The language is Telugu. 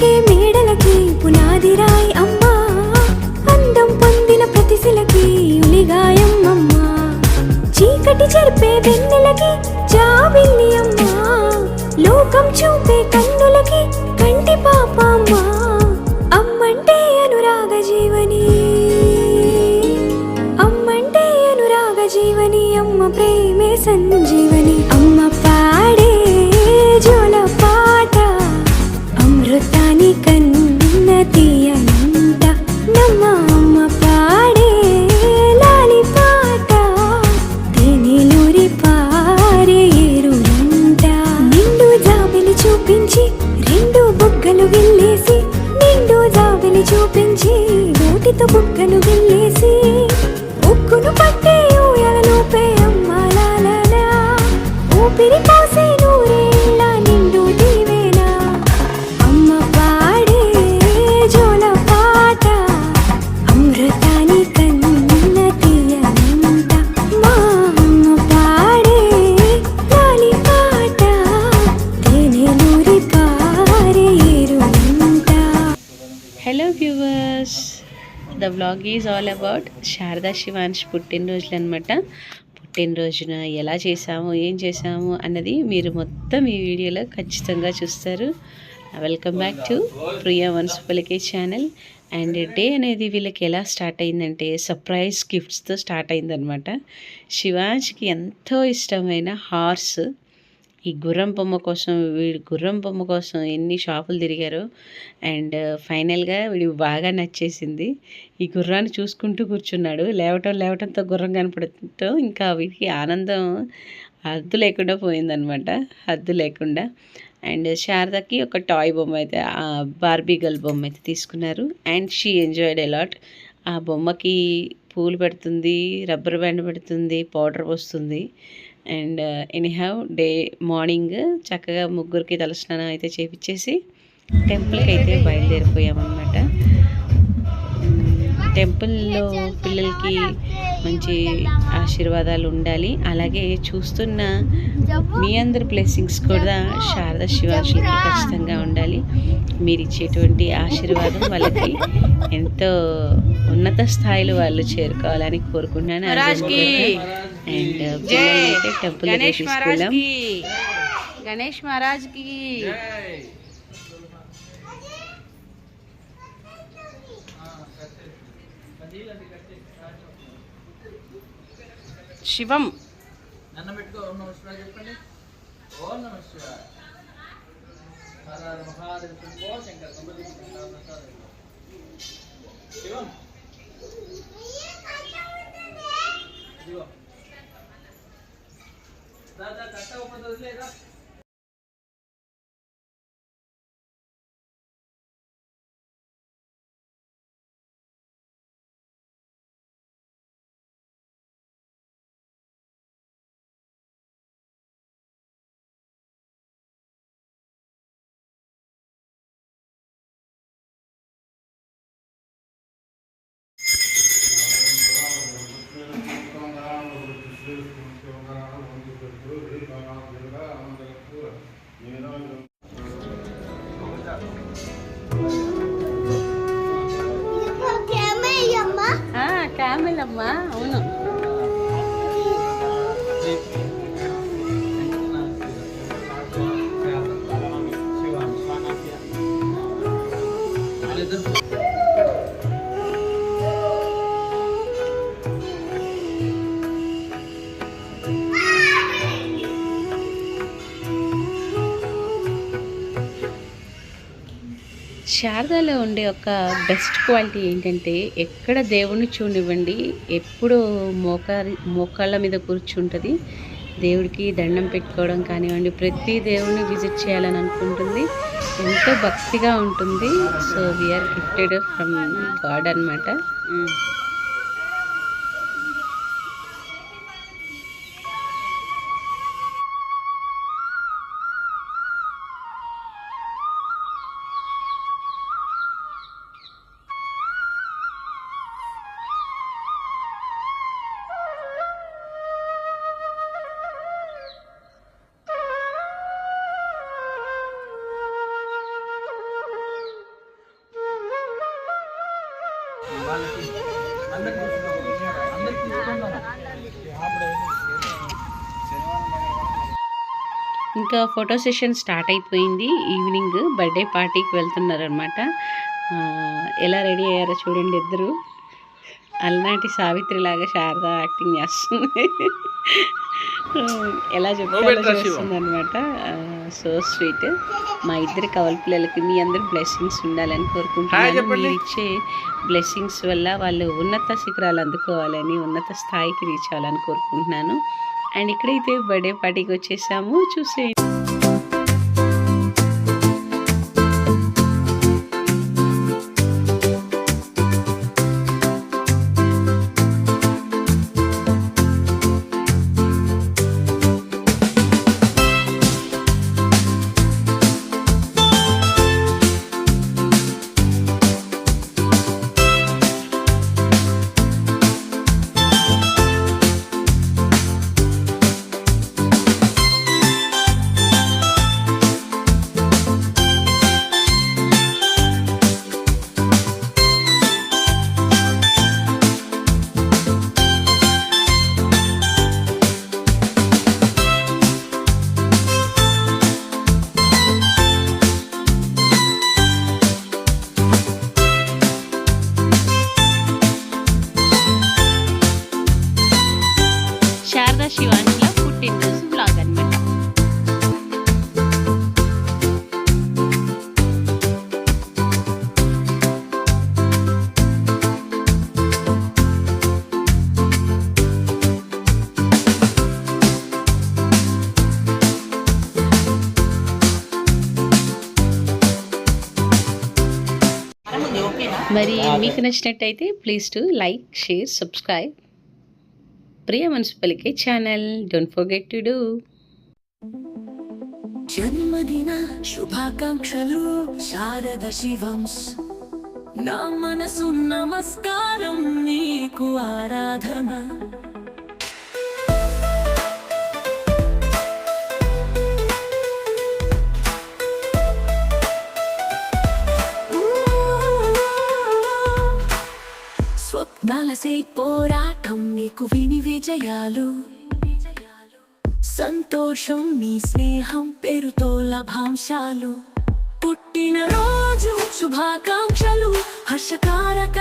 నింగిని మేడలకి పునాది రాయి అమ్మా. అందం పొందిన ప్రతిశిలకి ఉలిగాయం అమ్మా చీకటి చెరిపే వెన్నెలకి జాబిల్లి అమ్మా. లోకం చూపే కన్నులకి కంటి పాప అమ్మా. అమ్మంటే అనురాగ జీవని. అమ్మంటే అనురాగ జీవని అమ్మ ప్రేమే Sanjeevani. Vlog is all about Sharada Shivansh పుట్టినరోజులు అనమాట పుట్టినరోజున ఎలా చేసాము ఏం చేసాము అన్నది మీరు మొత్తం ఈ వీడియోలో ఖచ్చితంగా చూస్తారు. వెల్కమ్ బ్యాక్ టు ప్రియా వన్స్ వన్సుపలికే ఛానల్ అండ్ డే అనేది వీళ్ళకి ఎలా స్టార్ట్ అయిందంటే సర్ప్రైజ్ గిఫ్ట్స్తో స్టార్ట్ అయిందనమాట శివాజ్కి ఎంతో ఇష్టమైన హార్స్ ఈ గుర్రం బొమ్మ కోసం వీడు గుర్రం బొమ్మ కోసం ఎన్ని షాపులు తిరిగారు. అండ్ ఫైనల్గా వీడికి బాగా నచ్చేసింది. ఈ గుర్రాన్ని చూసుకుంటూ కూర్చున్నాడు. లేవటం లేవటంతో గుర్రం కనపడటంతో ఇంకా వీడికి ఆనందం హద్దు లేకుండా పోయిందనమాట. హద్దు లేకుండా. అండ్ శారదకి ఒక టాయ్ బొమ్మ అయితే బార్బీ గర్ల్ బొమ్మ అయితే తీసుకున్నారు. అండ్ షీ ఎంజాయ్డ్ అలాట్ ఆ బొమ్మకి పూలు పెడుతుంది రబ్బర్ బ్యాండ్ పెడుతుంది పౌడర్ పోస్తుంది. అండ్ ఎనీహౌ డే మార్నింగ్ చక్కగా ముగ్గురికి తలస్నానం అయితే చేపించేసి టెంపుల్కి అయితే బయలుదేరిపోయామన్నమాట. టెంపుల్లో పిల్లలకి మంచి ఆశీర్వాదాలు ఉండాలి. అలాగే చూస్తున్న మీ అందరి బ్లెస్సింగ్స్ కూడా శారద శివాంశులకి ఖచ్చితంగా ఉండాలి. మీరు ఇచ్చేటువంటి ఆశీర్వాదం వాళ్ళకి ఎంతో ఉన్నత స్థాయిలో వాళ్ళు చేరుకోవాలని కోరుకుంటున్నాను. అండ్ అయితే టెంపుల్ తీసుకెళ్ళాం గణేష్ మహారాజ్కి శివం నన్ను పెట్టుకో ఓం నమ శివాయ చెప్పండి. ఓం నమ శివాయ. హర హర మహాదేవ శంభో శంకర సంబలి శివం శివం. dos le. క్యామెల్ అమ్మా అవును శారదాలో ఉండే ఒక బెస్ట్ క్వాలిటీ ఏంటంటే ఎక్కడ దేవుణ్ణి చూనివ్వండి ఎప్పుడు మోకారి మోకాళ్ళ మీద కూర్చుంటుంది. దేవుడికి దండం పెట్టుకోవడం కానివ్వండి ప్రతి దేవుడిని విజిట్ చేయాలని అనుకుంటుంది. ఎంతో భక్తిగా ఉంటుంది. So we are gifted from God అనమాట ఇంకా ఫోటో సెషన్ స్టార్ట్ అయిపోయింది. ఈవినింగ్ బర్త్డే పార్టీకి వెళ్తున్నారనమాట ఎలా రెడీ అయ్యారో చూడండి ఇద్దరు. అలనాటి సావిత్రి లాగా శారద యాక్టింగ్ చేస్తుంది. ఎలా అనమాట సో స్వీట్ మా ఇద్దరి కవల పిల్లలకి మీ అందరి బ్లెస్సింగ్స్ ఉండాలని కోరుకుంటున్నాను. మీరు ఇచ్చే బ్లెస్సింగ్స్ వల్ల వాళ్ళు ఉన్నత శిఖరాలు అందుకోవాలని ఉన్నత స్థాయికి రీచ్ అవ్వాలని కోరుకుంటున్నాను. అండ్ ఇక్కడైతే బర్త్డే పార్టీకి వచ్చేసాము. చూసేయండి. మీకు నచ్చినట్టయితే please to like share subscribe Priya మనసు పలికే channel don't forget to do జన్మదిన శుభాకాంక్షలు శారద శివంస్ నా మనసు నమస్కారం నీకు ఆరాధన. స్వప్నాలసే పోరాటం నీకు విని విజయాలు. సంతోషం నీ స్నేహం పేరుతో లభాంశాలు. పుట్టిన రోజు శుభాకాంక్షలు హర్షకారక